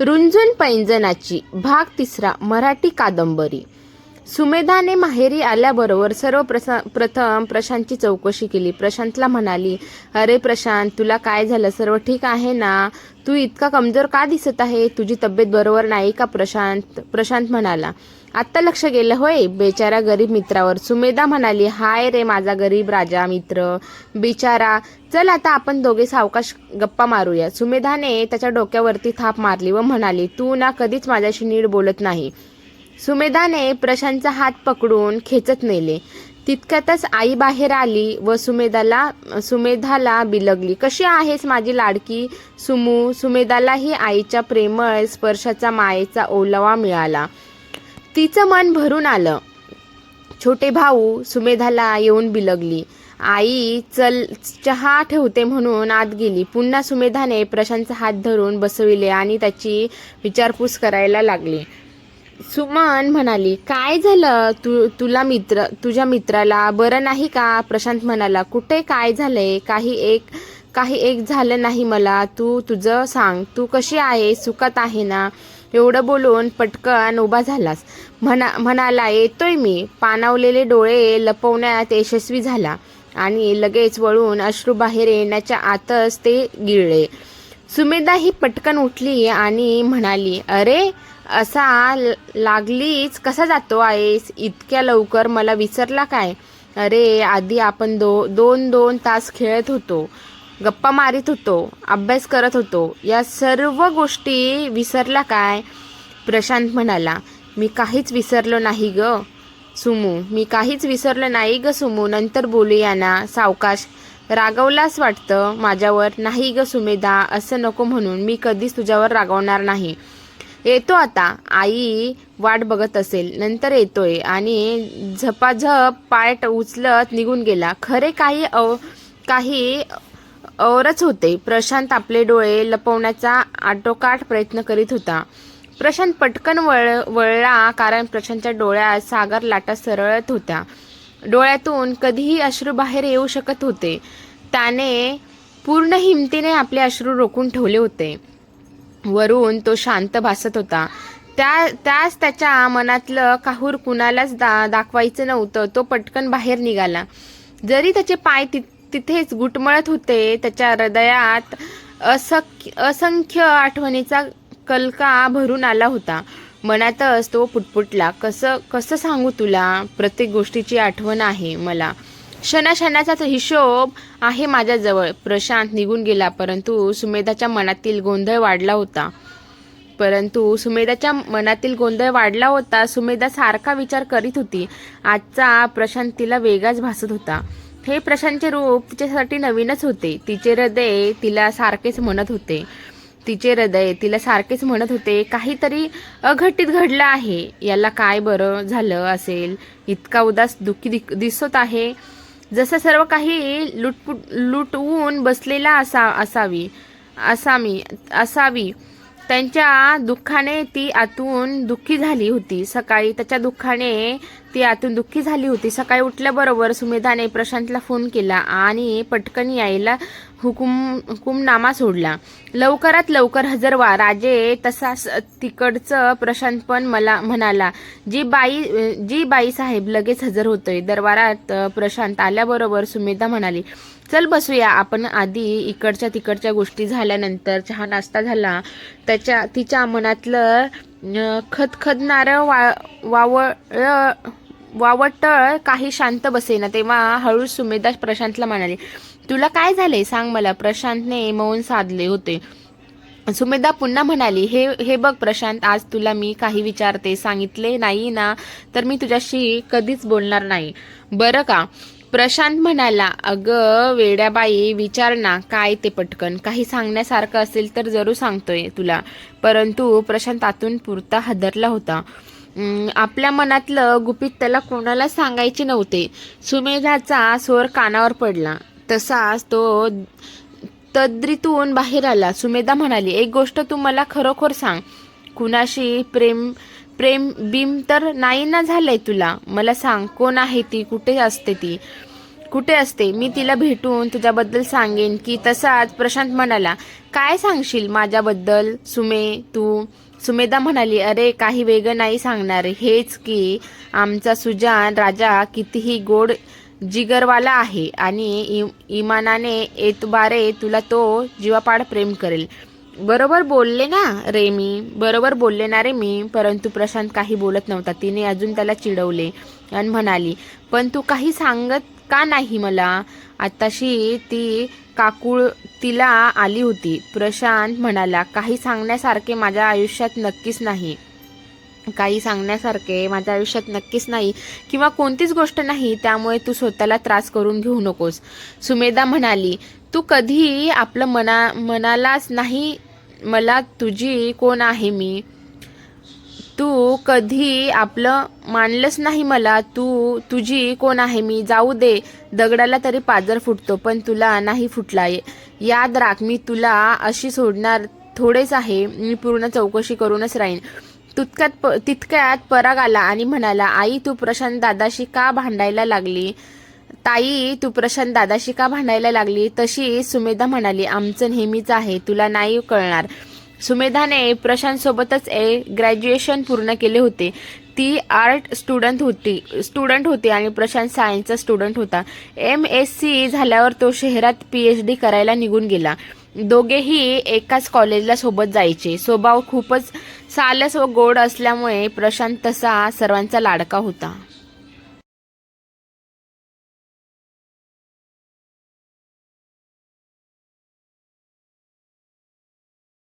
रुंजून पैंजनाची भाग तिसरा मराठी कादंबरी. सुमेधाने माहेरी आल्याबरोबर सर्व प्रसा प्रथम प्रशांतची चौकशी केली. प्रशांतला म्हणाली अरे प्रशांत तुला काय झालं? सर्व ठीक आहे ना? तू इतका कमजोर का दिसत आहे? तुझी तब्येत बरोबर नाही का प्रशांत? प्रशांत म्हणाला आत्ता लक्ष गेलं होय. बेचारा गरीब मित्रावर. सुमेधा म्हणाली हाय रे माझा गरीब राजा मित्र. बिचारा चल आता आपण दोघे सावकाश गप्पा मारूया. सुमेधाने त्याच्या डोक्यावरती थाप मारली व म्हणाली तू ना कधीच माझ्याशी नीट बोलत नाही. सुमेधाने प्रशांतचा हात पकडून खेचत नेले. तितक्यातच आई बाहेर आली व सुमेधाला सुमेधाला बिलगली कशी आहेस माझी लाडकी सुमू? सुमेधालाही आईच्या प्रेमळ स्पर्शाचा मायेचा ओलावा मिळाला. तिचं मन भरून आलं. छोटे भाऊ सुमेधाला येऊन बिलगली. आई चल चहा ठेवते म्हणून आत गेली. पुन्हा सुमेधाने प्रशांतचा हात धरून बसविले आणि त्याची विचारपूस करायला लागली. सुमन म्हणाली काय झालं? तू तुला मित्र तुझ्या मित्राला बरं नाही का? प्रशांत म्हणाला कुठे? काय झालंय? काही एक काही एक झालं नाही मला. तू तुझं सांग. तू कशी आहे सुखात आहे ना? एवढं बोलून पटकन उभा झालास. म्हणा म्हणाला येतोय मी. पानावलेले डोळे लपवण्यात यशस्वी झाला आणि लगेच वळून अश्रू बाहेर येण्याच्या आतच ते गिळले. सुमेधा ही पटकन उठली आणि म्हणाली अरे असा लागलीच कसा जातो आहेस? इतक्या लवकर मला विसरला काय? अरे आधी आपण दो दोन दोन तास खेळत होतो. गप्पा मारित होतो अभ्यास करत होतो. या सर्व गोष्टी विसरला काय? प्रशांत म्हणाला मी काहीच विसरलो नाही ग. सुमू मी काहीच विसरलं नाही ग सुमू. नंतर बोलूया ना सावकाश. रागवलाच वाटतं माझ्यावर? नाही ग सुमेधा असं नको म्हणून मी कधीच तुझ्यावर रागवणार नाही. येतो आता. आई वाट बघत असेल. नंतर येतोय. आणि झपाझप पाय उचलत निघून गेला. खरे काही अव काही औरच होते. प्रशांत आपले डोळे लपवण्याचा आटोकाट प्रयत्न करीत होता. प्रशांत पटकन वळ वळला कारण प्रशांतच्या डोळ्यात सागर लाटा सरळत होत्या. डोळ्यातून कधीही अश्रू बाहेर येऊ शकत होते. त्याने पूर्ण हिमतीने आपले अश्रू रोखून ठेवले होते. वरून तो शांत भासत होता. त्या त्यास त्याच्या मनातलं काहूर कुणालाच दा दाखवायचं नव्हतं. तो पटकन बाहेर निघाला. जरी त्याचे पाय ति तिथेच गुटमळत होते. त्याच्या हृदयात असंख्य असंख्य आठवणीचा कलका भरून आला होता. मनातच तो पुटपुटला कसं कसं सांगू तुला? प्रत्येक गोष्टीची आठवण आहे मला. क्षणाक्षणाचा हिशोब आहे माझ्याजवळ. प्रशांत निघून गेला परंतु सुमेधाच्या मनातील गोंधळ वाढला होता. परंतु सुमेधाच्या मनातील गोंधळ वाढला होता. सुमेधा सारखा विचार करीत होती. आजचा प्रशांत तिला वेगळाच भासत होता. हे प्रशांतचे रूप तिच्यासाठी नवीनच होते. तिचे हृदय तिला सारखेच म्हणत होते. तिचे हृदय तिला सारखेच म्हणत होते काहीतरी अघटित घडलं आहे. याला काय बरं झालं असेल? इतका उदास दुःखी दिक- दिसत आहे. जसं सर्व काही लुटपुट लुटवून बसलेला असा असावी असामी असावी. त्यांच्या दुःखाने ती आतून दुःखी झाली होती. सकाळी त्याच्या दुःखाने ती आतून दुःखी झाली होती. सकाळी उठल्याबरोबर सुमेधाने प्रशांतला फोन केला आणि पटकन यायला हुकुम हुकुमनामा सोडला. लवकरात लवकर हजर व्हा राजे तसाच तिकडचं प्रशांत पण मला म्हणाला जी बाई जी बाई साहेब लगेच हजर होतोय. दरबारात प्रशांत आल्याबरोबर सुमेधा म्हणाली चल बसूया. आपण आधी इकडच्या तिकडच्या गोष्टी झाल्यानंतर चहा नाश्ता झाला. त्याच्या तिच्या मनातलं अ, खदखदणारं वा वावळ वावटळ काही शांत बसेना. तेव्हा हळू सुमेधा प्रशांतला म्हणाले तुला काय झाले सांग मला. प्रशांतने मौन साधले होते. सुमेधा पुन्हा म्हणाली हे हे बघ प्रशांत आज तुला मी काही विचारते. सांगितले नाही ना तर मी तुझ्याशी कधीच बोलणार नाही. बरं का. प्रशांत म्हणाला अगं वेड्याबाई विचार ना काय ते पटकन. काही सांगण्यासारखं असेल तर जरूर सांगतोय तुला. परंतु प्रशांत आतून पुरता हादरला होता. आपल्या मनातलं गुपित त्याला कोणाला सांगायचे नव्हते. सुमेधाचा स्वर कानावर पडला. तसाच तो तद्रीतून बाहेर आला. सुमेधा म्हणाली एक गोष्ट तू मला खरोखर सांग. कुणाशी प्रेम प्रेम बिम तर नाही ना झालंय तुला? मला सांग कोण आहे ती? कुठे असते ती? कुठे असते? मी तिला भेटून तुझ्याबद्दल सांगेन की तसाच प्रशांत म्हणाला काय सांगशील माझ्याबद्दल? सुमे तू? सुमेधा म्हणाली अरे काही वेगळं नाही सांगणार. हेच की आमचा सुजान राजा कितीही गोड जिगरवाला आहे आणि इमानाने एतबारे तुला तो जीवापाड प्रेम करेल. बरोबर बोलले ना रे मी. बरोबर बोलले ना रे मी. परंतु प्रशांत काही बोलत नव्हता. तिने अजून त्याला चिडवले आणि म्हणाली पण तू काही सांगत का नाही मला? आत्ताशी ती काकुळ तिला आली होती. प्रशांत म्हणाला काही सांगण्यासारखे माझ्या आयुष्यात नक्कीच नाही. काही सांगण्यासारखे माझ्या आयुष्यात नक्कीच नाही. किंवा कोणतीच गोष्ट नाही त्यामुळे तू स्वतःला त्रास करून घेऊ नकोस. सुमेधा म्हणाली तू कधी आपलं मना मनालाच नाही मला तुझी कोण आहे मी? तू कधी आपलं मानलंच नाही मला तू तुझी कोण आहे मी? जाऊ दे दगडाला तरी पाजर फुटतो पण तुला नाही फुटला. याद राख मी तुला अशी सोडणार थोडेच आहे मी पूर्ण चौकशी करूनच राहीन. तितक्यात प तितक्यात पराग आला आणि म्हणाला आई तू प्रशांत दादाशी का भांडायला लागली? ताई तू प्रशांत दादाशी का भांडायला लागली? तशी सुमेधा म्हणाली आमचं नेहमीच आहे तुला नाही कळणार. सुमेधाने प्रशांत सोबतच ए ग्रॅज्युएशन पूर्ण केले होते. ती आर्ट स्टुडंट होती स्टुडंट होती आणि प्रशांत सायन्सचा स्टुडंट होता. एम एस सी झाल्यावर तो शहरात पी एच डी करायला निघून गेला. दोघेही एकाच कॉलेजला सोबत जायचे. स्वभाव खूपच सालस व गोड असल्यामुळे प्रशांत तसा सर्वांचा लाडका होता.